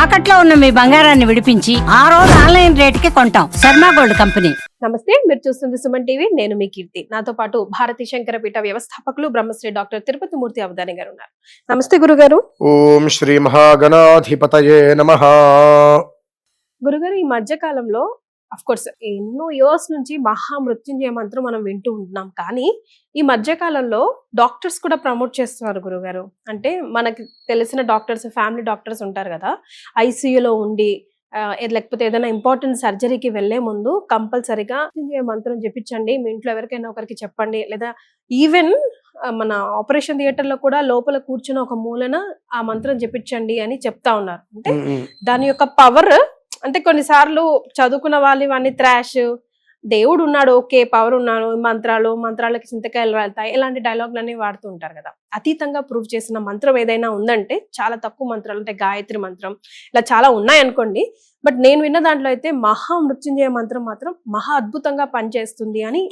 తాకట్లో ఉన్న మీ బంగారాన్ని విడిపించి ఆ రోజు ఆన్లైన్ రేటుకి కొంటాం. Sharma gold company. నమస్తే మీరు చూస్తుంది సుమన్ టీవీ. నేను మీ కీర్తి. నాతో పాటు భారతీ శంకరపీఠ వ్యవస్థాపకులు బ్రహ్మశ్రీ డాక్టర్ తిరుపతి మూర్తి అవధాని గారు ఉన్నారు. నమస్తే గురుగారు. ఓం శ్రీ మహాగణాధిపతయే నమ. గురుగారు ఈ మధ్య కాలంలో అఫ్ కోర్స్ ఎన్నో ఇయర్స్ నుంచి మహా మృత్యుంజయ మంత్రం మనం వింటూ ఉంటున్నాం. కానీ ఈ మధ్య కాలంలో డాక్టర్స్ కూడా ప్రమోట్ చేస్తున్నారు గురుగారు. అంటే మనకి తెలిసిన డాక్టర్స్ ఫ్యామిలీ డాక్టర్స్ ఉంటారు కదా. ఐసీయూలో ఉండి లేకపోతే ఏదైనా ఇంపార్టెంట్ సర్జరీకి వెళ్ళే ముందు కంపల్సరీగా మృత్యుంజయ మంత్రం చెప్పించండి మీ ఇంట్లో ఎవరికైనా ఒకరికి చెప్పండి. లేదా ఈవెన్ మన ఆపరేషన్ థియేటర్లో కూడా లోపల కూర్చుని ఒక మూలన ఆ మంత్రం చెప్పించండి అని చెప్తా ఉన్నారు. అంటే దాని యొక్క పవర్ అంటే కొన్నిసార్లు చదువుకున్న వాళ్ళు ఇవన్నీ త్రాష్ దేవుడు ఉన్నాడు ఓకే పవర్ ఉన్నాడు మంత్రాలు మంత్రాలకి చింతకాయలు రాలుతాయి ఇలాంటి డైలాగులన్నీ వాడుతూ ఉంటారు కదా. అతీతంగా ప్రూవ్ చేసిన మంత్రం ఏదైనా ఉందంటే చాలా తక్కువ మంత్రాలు అంటే గాయత్రి మంత్రం ఇలా చాలా ఉన్నాయి అనుకోండి. బట్ నేను విన్న దాంట్లో అయితే మహా మృత్యుంజయ మంత్రం మాత్రం మహా అద్భుతంగా పనిచేస్తుంది అని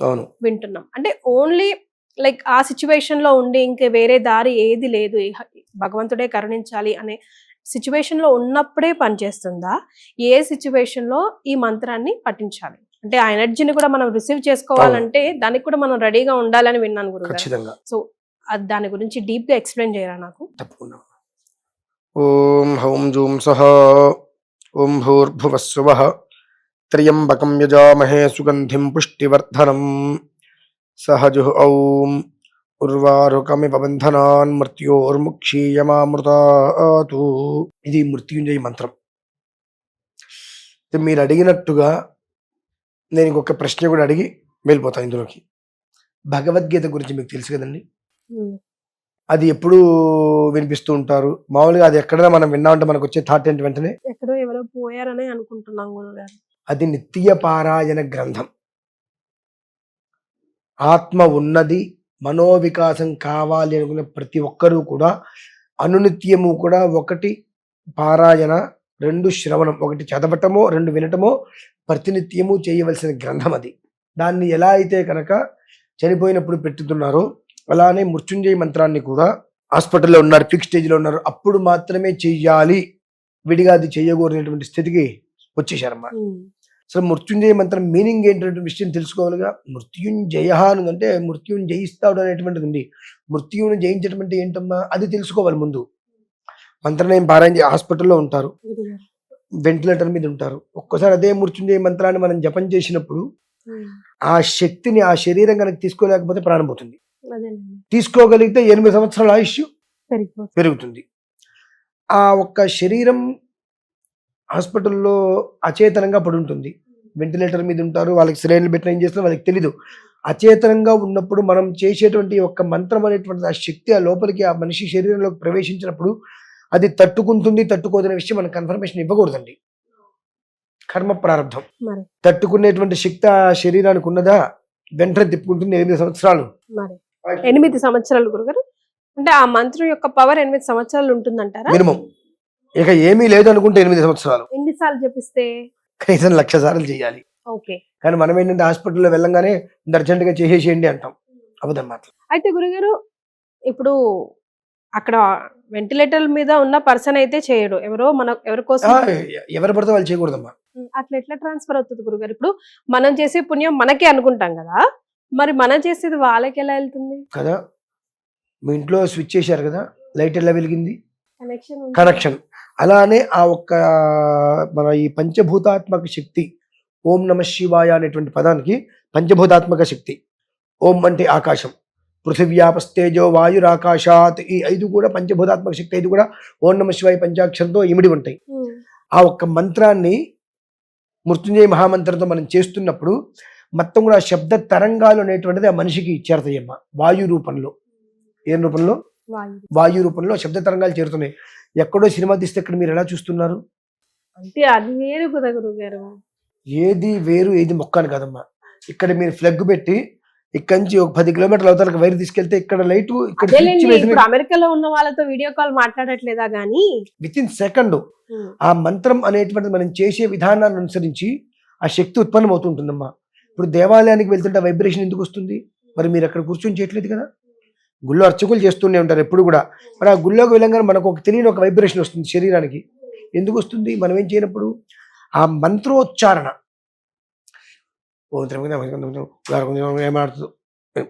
వింటున్నాం. అంటే ఓన్లీ లైక్ ఆ సిచ్యువేషన్లో ఉండి ఇంక వేరే దారి ఏది లేదు. భగవంతుడే కరుణించాలి అనే సిచ్యువేషన్లో ఉన్నప్పుడే పనిచేస్తుందా ఏ సిచ్యువేషన్లో ఈ మంత్రాన్ని పఠించాలి? అంటే ఆ ఎనర్జీని కూడా మనం రిసీవ్ చేసుకోవాలంటే దానికి కూడా మనం రెడీగా ఉండాలని విన్నాను ఖచ్చితంగా. సో అది దాని గురించి డీప్గా ఎక్స్ప్లెయిన్ చేయరా నాకు? తప్పకుండా. ఓం హౌం జూం సహ ఓం భూర్భువస్సువ త్ర్యంబకం యజామహే సుగంధిం పుష్టివర్ధనం సహజు ఔం ఉర్వారుకమివ బంధనాన్ మృత్యోర్ముక్షీయమామృతాతు ఇది మృత్యుంజయ మంత్రం. మీరు అడిగినట్టుగా నేను ఇంకొక ప్రశ్న కూడా అడిగి వెళ్ళిపోతాను ఇందులోకి. భగవద్గీత గురించి మీకు తెలుసు కదండి? అది ఎప్పుడు వినిపిస్తూ ఉంటారు. మామూలుగా అది ఎక్కడైనా మనం విన్నామంటే మనకు వచ్చే థాట్ ఏంటి వెంటనే? ఎక్కడో ఎవరో పోయారని అనుకుంటున్నాం గురుగారు అది నిత్య పారాయణ గ్రంథం. ఆత్మ ఉన్నది మనోవికాసం కావాలి అనుకున్న ప్రతి ఒక్కరూ కూడా అనునిత్యము కూడా ఒకటి పారాయణ రెండు శ్రవణం ఒకటి చదవటమో రెండు వినటమో ప్రతినిత్యము చేయవలసిన గ్రంథం అది. దాన్ని ఎలా అయితే కనుక చనిపోయినప్పుడు పెట్టుతున్నారో అలానే మృత్యుంజయ మంత్రాన్ని కూడా హాస్పిటల్లో ఉన్నారు ఫిక్స్ స్టేజ్లో ఉన్నారు. అప్పుడు మాత్రమే చెయ్యాలి. విడిగా అది చేయకూడనటువంటి స్థితికి వచ్చేసారమ్మా అసలు మృత్యుంజయ మంత్రం మీనింగ్ ఏంటంటే విషయం తెలుసుకోవాలిగా మృత్యుంజయ అంటే మృత్యుని జయిస్తాడు అనేటువంటిది ఉంది మృత్యువుని జయించడం అంటే ఏంటమ్మా? అది తెలుసుకోవాలి ముందు. మంత్రం పారాయణ హాస్పిటల్లో ఉంటారు. వెంటిలేటర్ మీద ఉంటారు ఒక్కసారి అదే మృత్యుంజయ మంత్రాన్ని మనం జపం చేసినప్పుడు. ఆ శక్తిని ఆ శరీరం కనుక తీసుకోలేకపోతే ప్రాణం పోతుంది. తీసుకోగలిగితే ఎనిమిది సంవత్సరాల ఆయుష్ పెరుగుతుంది. ఆ ఒక్క శరీరం హాస్పిటల్లో అచేతనంగా పడి ఉంటుంది వెంటిలేటర్ మీద ఉంటారు వాళ్ళకి సిలిండర్ పెట్టిన ఏం చేస్తారో వాళ్ళకి తెలీదు. అచేతనంగా ఉన్నప్పుడు మనం చేసేటువంటి ఒక మంత్రం అనేటువంటి ఆ శక్తి ఆ లోపలికి ఆ మనిషి శరీరంలోకి ప్రవేశించినప్పుడు అది తట్టుకుంటుంది తట్టుకోదనే విషయం మనం కన్ఫర్మేషన్ ఇవ్వకూడదండి. కర్మ ప్రారంభం. తట్టుకునేటువంటి శక్తి ఆ శరీరానికి ఉన్నదా? వెంటనే తిప్పుకుంటుంది ఎనిమిది సంవత్సరాలు. ఎనిమిది సంవత్సరాలు గురుగారు. అంటే ఆ మంత్రం యొక్క పవర్ ఎనిమిది సంవత్సరాలు ఉంటుందంటారా? మినిమం. ఇక ఏమీ లేదు అనుకుంటే ఎనిమిది సంవత్సరాలు. ఎన్నిసార్లు చెప్పిస్తే? కనీసం లక్ష సార్లు చేయాలి. ఓకే. కానీ మనం ఏంటంటే హాస్పిటల్లో వెళ్ళంగానే అర్జెంటుగా చేసేసేయండి అంటాం. మాటలు అయితే గురుగారు ఇప్పుడు అక్కడ వెంటిలేటర్ మీద ఉన్న పర్సన్ అయితే చేయడు. ఎవరో మన ఎవరి కోసం? ఎవరు పడితే వాళ్ళు చేయకూడదమ్మా. అట్లా ఎట్లా ట్రాన్స్ఫర్ అవుతుంది గురుగారు? ఇప్పుడు మనం చేసే పుణ్యం మనకే అనుకుంటాం కదా. మరి మనం చేసేది వాళ్ళకి ఎలా వెళ్తుంది? కదా మీ ఇంట్లో స్విచ్ చేశారు కదా లైట్ ఎలా వెలిగింది? కనెక్షన్ కనెక్షన్ అలానే ఆ ఒక్క మన ఈ పంచభూతాత్మక శక్తి ఓం నమ శివాయ అనేటువంటి పదానికి పంచభూతాత్మక శక్తి ఓం అంటే ఆకాశం. పృథివ్యాపస్తేజో వాయురాకాశాత్ ఈ ఐదు కూడా పంచభూతాత్మక శక్తి ఐదు కూడా ఓం నమ శివాయ పంచాక్షరంతో ఇమిడి ఉంటాయి. ఆ ఒక్క మంత్రాన్ని మృత్యుంజయ మహామంత్రంతో మనం చేస్తున్నప్పుడు మొత్తం కూడా శబ్ద తరంగాలు అనేటువంటిది ఆ మనిషికి చేరతాయమ్మ. వాయు రూపంలో. ఏం రూపంలో? వాయు రూపంలో శబ్ద తరంగాలు చేరుతున్నాయి. ఎక్కడో సినిమా తీస్తే ఇక్కడ మీరు ఎలా చూస్తున్నారు? అంటే అది వేరు కదా గురుగారు ఏది వేరు ఏది మొక్క అని కాదమ్మా. ఇక్కడ మీరు ఫ్లగ్ పెట్టి ఇక్కడి నుంచి ఒక పది కిలోమీటర్ల అవతలకు వైర్ తీసుకెళ్తే ఇక్కడ లైట్ ఇక్కడ అమెరికాలో ఉన్న వాళ్ళతో వీడియో కాల్ మాట్లాడట్లేదా గానీ? విత్ ఇన్ సెకండ్ ఆ మంత్రం అనేటువంటిది మనం చేసే విధానాన్ని అనుసరించి ఆ శక్తి ఉత్పన్నం అవుతుంటుందమ్మా ఇప్పుడు దేవాలయానికి వెళ్తుంటే వైబ్రేషన్ ఎందుకు వస్తుంది? మరి మీరు అక్కడ కూర్చొని చేయట్లేదు కదా? గుళ్ళో అర్చకులు చేస్తూనే ఉంటారు ఎప్పుడు కూడా. మరి ఆ గుళ్ళోకి వెళ్ళంగానే మనకు ఒక తెలియని ఒక వైబ్రేషన్ వస్తుంది శరీరానికి. ఎందుకు వస్తుంది? మనం ఏం చేయనప్పుడు? ఆ మంత్రోచ్చారణ. ఓం త్ర్యంబకం ఏమాడుతుంది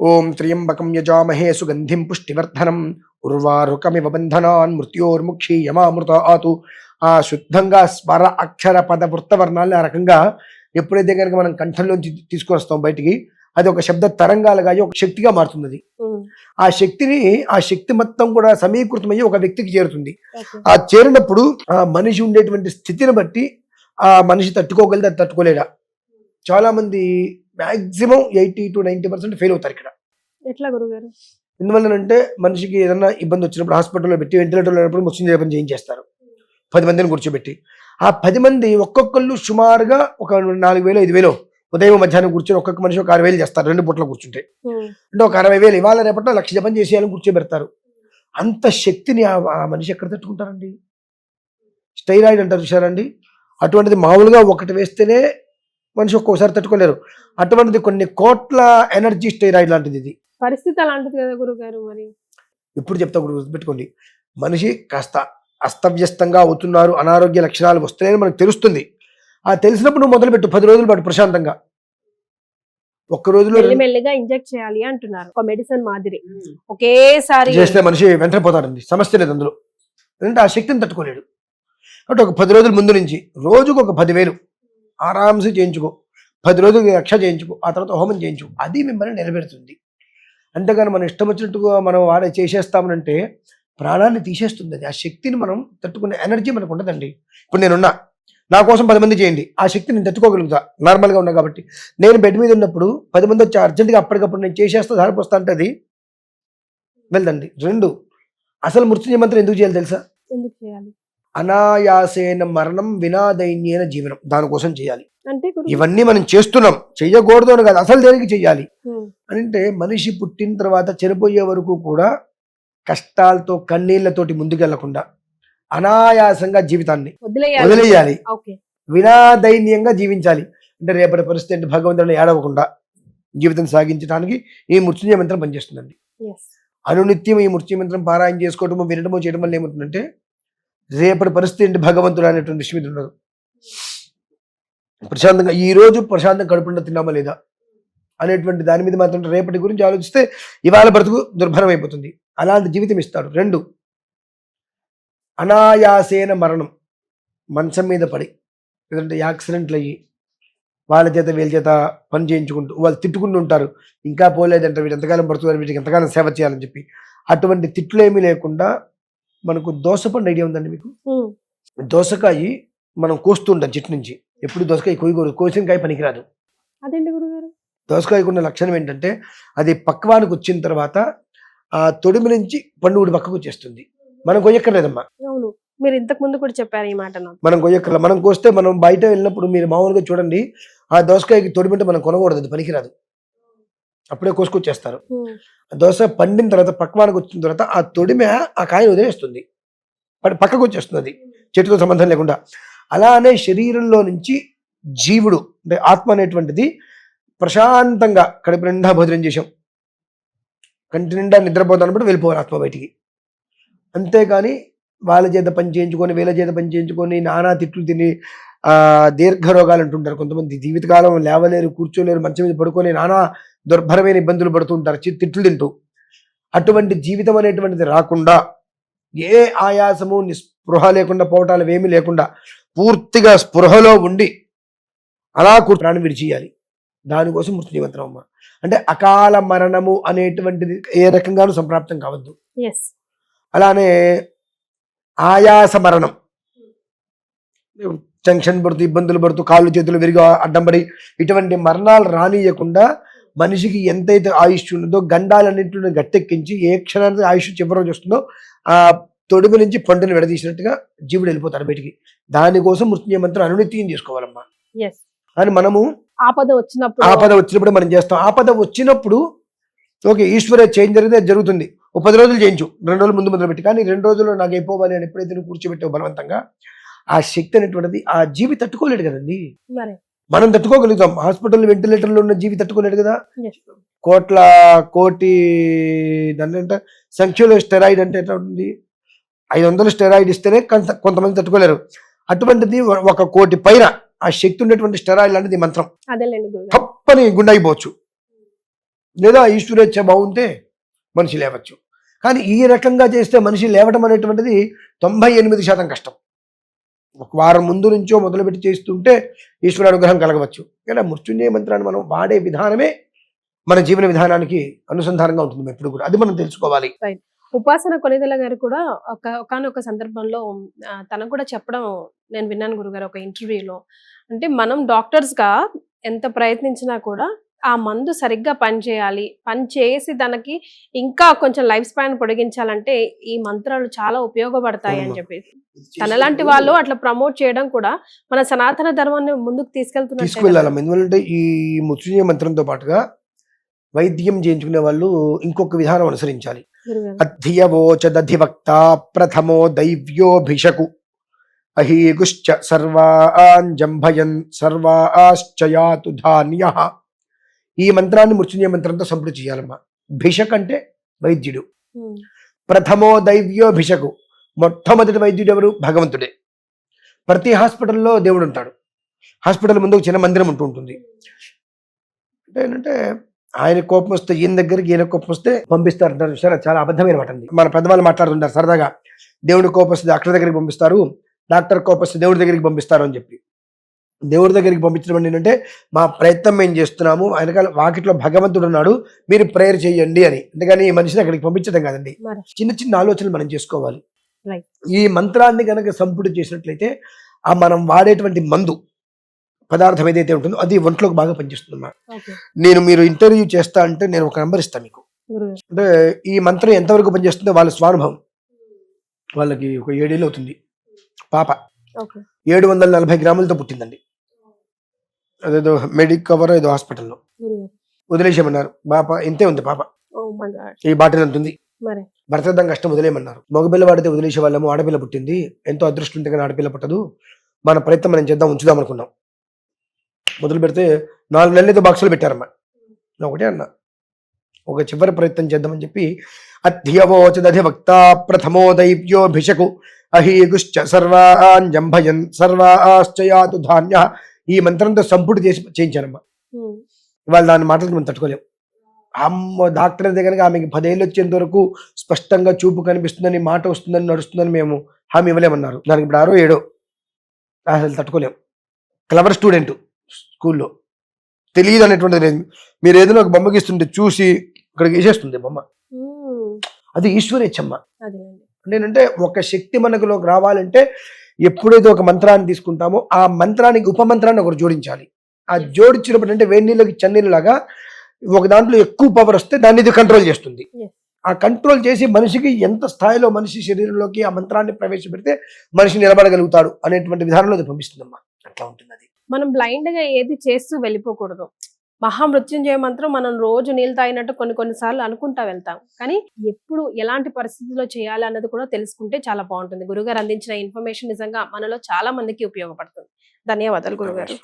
ఓం త్రియంబకం యజామహే సుగంధిం పుష్టివర్ధనం. ఉర్వారుకమివ బంధనాన్ మృత్యోర్ముక్షి యమామృత ఆతు. ఆ శుద్ధంగా స్వర అక్షర పద వృత్తవర్ణాలని ఆ రకంగా ఎప్పుడైతే కనుక మనం కంఠంలోంచి తీసుకొని వస్తాం బయటికి అది ఒక శబ్ద తరంగాలుగా ఒక శక్తిగా మారుతుంది ఆ శక్తిని ఆ శక్తి మొత్తం కూడా సమీకృతమయ్యి ఒక వ్యక్తికి చేరుతుంది. ఆ చేరినప్పుడు ఆ మనిషి ఉండేటువంటి స్థితిని బట్టి ఆ మనిషి తట్టుకోగలితే అది తట్టుకోలేడా? చాలా మంది maximum eighty to ninety percent fail అవుతారు ఇక్కడ. ఎట్లా గురుగారు? ఎందువల్లనంటే మనిషికి ఏదైనా ఇబ్బంది వచ్చినప్పుడు హాస్పిటల్లో పెట్టి వెంటిలేటర్లో ఉన్నప్పుడు ముస్లిం జపం చేయించేస్తారు. పది మందిని కూర్చోబెట్టి. ఆ పది మంది ఒక్కొక్కళ్ళు సుమారుగా ఒక నాలుగు వేలు ఐదు వేలు ఉదయం మధ్యాహ్నం కూర్చొని ఒక్కొక్క మనిషి ఒక ఆరు వేలు చేస్తారు రెండు పూట్ల కూర్చుంటే. అంటే ఒక అరవై వేలు ఇవాళ రేపట్లో లక్ష జపం చేసేయాలని కూర్చోబెడతారు. అంత శక్తిని ఆ మనిషి ఎక్కడ తట్టుకుంటారండి? స్టైరాయిడ్ అంటారు చూసారండి అటువంటిది మామూలుగా ఒకటి వేస్తేనే మనిషి ఒక్కోసారి తట్టుకోలేరు. అటువంటిది కొన్ని కోట్ల ఎనర్జీ స్టైరాయిడ్ లాంటిది ఇది. పరిస్థితి అలాంటిది కదా గురుగారు మరి? ఇప్పుడు చెప్తా కూడా గుర్తుపెట్టుకోండి. మనిషి కాస్త అస్తవ్యస్తంగా అవుతున్నారు అనారోగ్య లక్షణాలు వస్తున్నాయని మనకు తెలుస్తుంది. ఆ తెలిసినప్పుడు నువ్వు మొదలుపెట్టు. పది రోజుల పాటు ప్రశాంతంగా. ఒక్క రోజులో ఇంజెక్ట్ చేయాలి అంటున్నారు. ఒక మెడిసిన్ మాదిరి. ఒకేసారి చేస్తే మనిషి వెంటనే పోతాడండి. సమస్య లేదు అందులో. ఎందుకంటే ఆ శక్తిని తట్టుకోలేడు. కాబట్టి ఒక పది రోజుల ముందు నుంచి రోజుకు ఒక పదివేలు ఆరామ్సే చేయించుకో. పది రోజులు రక్ష చేయించుకో. ఆ తర్వాత హోమం చేయించుకో. అది మిమ్మల్ని నిలబెడుతుంది. అంతేగాని మనం ఇష్టం వచ్చినట్టుగా మనం వాడే చేసేస్తామనంటే ప్రాణాన్ని తీసేస్తుంది అది. ఆ శక్తిని మనం తట్టుకునే ఎనర్జీ మనకు ఉండదండి. ఇప్పుడు నేనున్నా. నా కోసం పది మంది చేయండి. ఆ శక్తిని నేను తట్టుకోగలుగుతా నార్మల్గా ఉన్నా కాబట్టి. నేను బెడ్ మీద ఉన్నప్పుడు పది మంది వచ్చి అర్జెంటుగా అప్పటికప్పుడు నేను చేసేస్తా దారిపోస్తా అంటే అది వెళ్ళదండి రెండు అసలు మృత్యుంజయ మంత్రం ఎందుకు చేయాలి తెలుసా? ఎందుకు చేయాలి? అనాయాసేన మరణం వినాదైన్యేన జీవనం. దానికోసం చేయాలి. ఇవన్నీ మనం చేస్తున్నాం. చెయ్యకూడదు అని కాదు. అసలు దేనికి చెయ్యాలి అంటే మనిషి పుట్టిన తర్వాత చనిపోయే వరకు కూడా కష్టాలతో కన్నీళ్ళతోటి ముందుకెళ్ళకుండా అనాయాసంగా జీవితాన్ని వదిలేయాలి. వినాదైన్యంగా జీవించాలి. అంటే రేపటి పరిస్థితి అంటే భగవంతుడిని ఏడవకుండా జీవితం సాగించడానికి ఈ మృత్యుంజయ మంత్రం పనిచేస్తుందండి. అనునిత్యం ఈ మృత్యు మంత్రం పారాయణ చేసుకోవటము వినడము చేయడం వల్ల ఏమవుతుందంటే రేపటి పరిస్థితి ఏంటి? భగవంతుడు అనేటువంటి విషయం ఉండదు. ప్రశాంతంగా ఈ రోజు ప్రశాంతంగా కడుపుండా తిన్నామా లేదా అనేటువంటి దాని మీద మాత్రం రేపటి గురించి ఆలోచిస్తే ఇవాళ బ్రతుకు దుర్భరం అయిపోతుంది అలాంటి జీవితం ఇస్తాడు. రెండు అనాయాసేన మరణం. మంచం మీద పడి లేదంటే యాక్సిడెంట్లు అయ్యి వాళ్ళ చేత వీళ్ళ చేత పని చేయించుకుంటూ వాళ్ళు తిట్టుకుంటూ ఉంటారు. ఇంకా పోలేదంటే వీడు ఎంతకాలం పడుతున్నారు వీటికి ఎంతకాలం సేవ చేయాలని చెప్పి. అటువంటి తిట్లు ఏమీ లేకుండా మనకు దోసపండు ఐడియా ఉందండి మీకు? దోసకాయ మనం కోస్తూ ఉంటాం చెట్టు నుంచి. ఎప్పుడు దోసకాయ కోయకూడదు కోసిన కాయ పనికిరాదు. అదేంటి గురుగారు? దోసకాయకున్న లక్షణం ఏంటంటే అది పక్వానికి వచ్చిన తర్వాత ఆ తొడిమి నుంచి పండు ఊడి పక్కకు వచ్చేస్తుంది. మనం కొయ్యక్కర్లేదమ్మా. అవును. మీరు ఇంతకు ముందు కూడా చెప్పారు ఈ మాట మనం కొయ్యక్కర్ల మనం కోస్తే మనం బయట వెళ్ళినప్పుడు మీరు మామూలుగా చూడండి ఆ దోసకాయకి తొడిమింటే మనం కొనకూడదు అది పనికిరాదు. అప్పుడే కోసుకొచ్చేస్తారు. దోస పండిన తర్వాత పక్వానికి వచ్చిన తర్వాత ఆ తొడిమె ఆ కాయను వదిలేస్తుంది. పక్కకు వచ్చేస్తుంది అది చెట్టుతో సంబంధం లేకుండా. అలానే శరీరంలో నుంచి జీవుడు అంటే ఆత్మ అనేటువంటిది ప్రశాంతంగా కడుపు నిండా భోజనం చేసాం కంటి నిండా నిద్రపోతానప్పుడు వెళ్ళిపోవాలి ఆత్మ బయటికి. అంతేగాని వాళ్ళ చేత పని చేయించుకొని వీళ్ళ చేత పని చేయించుకొని నానా తిట్లు తిని దీర్ఘ రోగాలు అంటుంటారు కొంతమంది. జీవితకాలం లేవలేరు కూర్చోలేరు మంచం మీద పడుకొని నానా దుర్భరమైన ఇబ్బందులు పడుతుంటారు చి- తిట్లు తింటూ. అటువంటి జీవితం అనేటువంటిది రాకుండా ఏ ఆయాసము నిస్పృహ లేకుండా పోవటాలు ఏమీ లేకుండా పూర్తిగా స్పృహలో ఉండి అలా కూర్చు ప్రాణం విడిచేయాలి దానికోసం మృత్యుజీవంతరం అమ్మ. అంటే అకాల మరణము అనేటువంటిది ఏ రకంగానూ సంప్రాప్తం కావద్దు. ఎస్ అలానే ఆయాస మరణం టెన్షన్ పడుతూ ఇబ్బందులు పడుతూ కాళ్ళు చేతులు విరిగా అడ్డం పడి ఇటువంటి మరణాలు రానియకుండా మనిషికి ఎంతైతే ఆయుష్ ఉన్నదో గండాలన్నింటిని గట్టెక్కించి ఏ క్షణానికి ఆయుష్ చివరి రోజు వస్తుందో ఆ తొడుగు నుంచి పండుని విడదీసినట్టుగా జీవుడు వెళ్ళిపోతాడు బయటికి. దానికోసం మృత్యుంజయ మంత్రం అనునిత్యం చేసుకోవాలమ్మా. అని మనము ఆపద వచ్చినప్పుడు ఆపద వచ్చినప్పుడు మనం చేస్తాం. ఆపద వచ్చినప్పుడు ఓకే ఈశ్వర చేంజ్ జరిగితే జరుగుతుంది. ఓ పది రోజులు చేయించు. రెండు రోజులు ముందు మొదలు పెట్టి కానీ రెండు రోజుల్లో నాకు అయిపోవాలి అని ఎప్పుడైతే నువ్వు కూర్చోబెట్టావు బలవంతంగా ఆ శక్తి అనేటువంటిది ఆ జీవి తట్టుకోలేడు కదండి. మనం తట్టుకోగలుగుతాం. హాస్పిటల్ వెంటిలేటర్లో ఉన్న జీవి తట్టుకోలేడు కదా. కోట్ల కోటి దాని అంటే సంఖ్యలో స్టెరాయిడ్ అంటే ఎట్లా ఉంటుంది? ఐదు వందలు స్టెరాయిడ్ ఇస్తేనే కొంత కొంతమంది తట్టుకోలేరు. అటువంటిది ఒక కోటి పైన ఆ శక్తి ఉన్నటువంటి స్టెరాయిడ్ అనేది మంత్రం. తప్పని గుండె అయిపోవచ్చు. లేదా ఈశ్వరేచ్ఛ బాగుంటే మనిషి లేవచ్చు. కానీ ఈ రకంగా చేస్తే మనిషి లేవటం అనేటువంటిది తొంభై ఎనిమిది శాతం కష్టం. ఒక వారం ముందు నుంచో మొదలుపెట్టి చేస్తుంటే ఈశ్వర అనుగ్రహం కలగవచ్చు. ఇలా మృత్యుంజయ మంత్రాన్ని మనం వాడే విధానమే మన జీవన విధానానికి అనుసంధానంగా ఉంటుంది ఎప్పుడు కూడా. అది మనం తెలుసుకోవాలి. ఉపాసన కొనిదెల గారు కూడా ఒక ఒకనొక సందర్భంలో తనకు కూడా చెప్పడం నేను విన్నాను గురుగారు ఒక ఇంటర్వ్యూలో అంటే మనం డాక్టర్స్గా ఎంత ప్రయత్నించినా కూడా ఆ మందు సరిగ్గా పనిచేయాలి పని చేసి దానికి ఇంకా కొంచెం లైఫ్ స్పాన్ పొడిగించాలంటే ఈ మంత్రాలు చాలా ఉపయోగపడతాయి అని. చెప్పేసి తనలాంటి వాళ్ళు అట్లా ప్రమోట్ చేయడం కూడా మన సనాతన ధర్మాన్ని ముందుకు తీసుకెళ్తున్నట్టే కదా. తీసుకువెళ్ళాలి ఎందుకంటే ఈ మృత్యుంజయ మంత్రంతో పాటుగా వైద్యం చేయించుకునే వాళ్ళు ఇంకొక విధానం అనుసరించాలి. అధ్యవోచదధివక్త ప్రథమో దైవ్యోభిషకు అహీగుశ్చ సర్వాన్ జంభయన్ సర్వాశ్చయాతు ధాన్య ఈ మంత్రాన్ని మృత్యుంజయ మంత్రంతో సంపుడు చేయాలమ్మా. భిషక్ అంటే వైద్యుడు. ప్రథమో దైవ్యోభిషకు మొట్టమొదటి వైద్యుడు ఎవరు? భగవంతుడే. ప్రతి హాస్పిటల్లో దేవుడు ఉంటాడు. హాస్పిటల్ ముందు ఒక చిన్న మందిరం ఉంటూ ఉంటుంది. అంటే ఏంటంటే ఆయన కోపం వస్తే ఈయన దగ్గరికి ఈయన కోపం వస్తే పంపిస్తారు అంటారు చూసారా? చాలా అబద్ధమైన మాట అండి. మన పెద్దవాళ్ళు మాట్లాడుతుంటారు సరదాగా. దేవుడి కోపం వస్తే డాక్టర్ దగ్గరికి పంపిస్తారు. డాక్టర్ కోపం వస్తే దేవుడి దగ్గరికి పంపిస్తారు అని చెప్పి. దేవుడి దగ్గరికి పంపించడం ఏంటంటే మా ప్రయత్నం మేము చేస్తున్నాము. వెనకాల వాకిట్లో భగవంతుడు ఉన్నాడు. మీరు ప్రేయర్ చేయండి అని. అంతేగాని ఈ మనిషిని అక్కడికి పంపించడం కాదండి. చిన్న చిన్న ఆలోచనలు మనం చేసుకోవాలి. ఈ మంత్రాన్ని కనుక సంపుటి చేసినట్లయితే ఆ మనం వాడేటువంటి మందు పదార్థం ఏదైతే ఉంటుందో అది ఒంట్లోకి బాగా పనిచేస్తుందన్నమాట ఓకే నేను మీరు ఇంటర్వ్యూ చేస్తా అంటే నేను ఒక నెంబర్ ఇస్తాను మీకు. అంటే ఈ మంత్రం ఎంతవరకు పనిచేస్తుందో వాళ్ళ స్వానుభవం. వాళ్ళకి ఒక ఏడేళ్ళు అవుతుంది. పాప. ఏడు వందల నలభై గ్రాములతో పుట్టిందండి. అదేదో మెడిక్ కవర్ ఏదో హాస్పిటల్లో. వదిలేసేయమన్నారు. పాప ఇంతే ఉంది పాప. ఈ బాటిల్ ఉంది. మరి? భర్తదం కష్టం వదిలేయమన్నారు. మగపిల్ల వాడితే వదిలేసే వాళ్ళము ఆడపిల్ల పుట్టింది. ఎంతో అదృష్టం ఉంటే కానీ ఆడపిల్ల పుట్టదు. మన ప్రయత్నం మనం చేద్దాం ఉంచుదాం అనుకున్నాం. మొదలు పెడితే నాలుగు నెలలు ఏదో బాక్సులు పెట్టారమ్మా. నేను ఒకటే అన్నా. ఒక చివరి ప్రయత్నం చేద్దామని చెప్పి అధ్యవోచదధివక్త ప్రథమో దైవ్యోభిషకు అహీగుశ్చ సర్వాన్ జంభయన్ సర్వాశ్చయాతు ధాన్య ఈ మంత్రంతో సంపుటి చేసి చేయించానమ్మా. ఇవాళ దాని మాటలకు మనం తట్టుకోలేం. అమ్మ డాక్టర్ దగ్గర ఆమెకి పదేళ్ళు వచ్చేంత వరకు స్పష్టంగా చూపు కనిపిస్తుందని మాట వస్తుందని నడుస్తుందని మేము హామీ ఇవ్వలేమన్నారు. దానికి ఇప్పుడు ఆరో ఏడో అసలు తట్టుకోలేం. క్లవర్ స్టూడెంట్ స్కూల్లో. తెలియదు అనేటువంటిది లేదు. మీరు ఏదైనా ఒక బొమ్మకి ఇస్తుంటే చూసి ఇక్కడికి వేసేస్తుంది బొమ్మ. అది ఈశ్వరేచ్ఛమ్మ. ఏంటంటే ఒక శక్తి మనకులోకి రావాలంటే ఎప్పుడైతే ఒక మంత్రాన్ని తీసుకుంటామో ఆ మంత్రానికి ఉపమంత్రాన్ని ఒకరు జోడించాలి. ఆ జోడించినప్పుడు అంటే వేడి నీళ్ళకి చన్నీళ్ళలాగా ఒక దాంట్లో ఎక్కువ పవర్ వస్తే దాన్ని ఇది కంట్రోల్ చేస్తుంది. ఆ కంట్రోల్ చేసి మనిషికి ఎంత స్థాయిలో మనిషి శరీరంలోకి ఆ మంత్రాన్ని ప్రవేశపెడితే మనిషి నిలబడగలుగుతాడు అనేటువంటి విధానంలో అది పంపిస్తుందమ్మా. అట్లా ఉంటుంది అది మనం బ్లైండ్గా ఏది చేస్తూ వెళ్ళిపోకూడదు. మహామృత్యుంజయ మంత్రం మనం రోజు నీళ్ళు తాగినట్టు కొన్ని కొన్నిసార్లు అనుకుంటా వెళ్తాం. కానీ ఎప్పుడు ఎలాంటి పరిస్థితిలో చేయాలి అన్నది కూడా తెలుసుకుంటే చాలా బాగుంటుంది. గురుగారు అందించిన ఇన్ఫర్మేషన్ నిజంగా మనలో చాలా మందికి ఉపయోగపడుతుంది. ధన్యవాదాలు గురుగారు.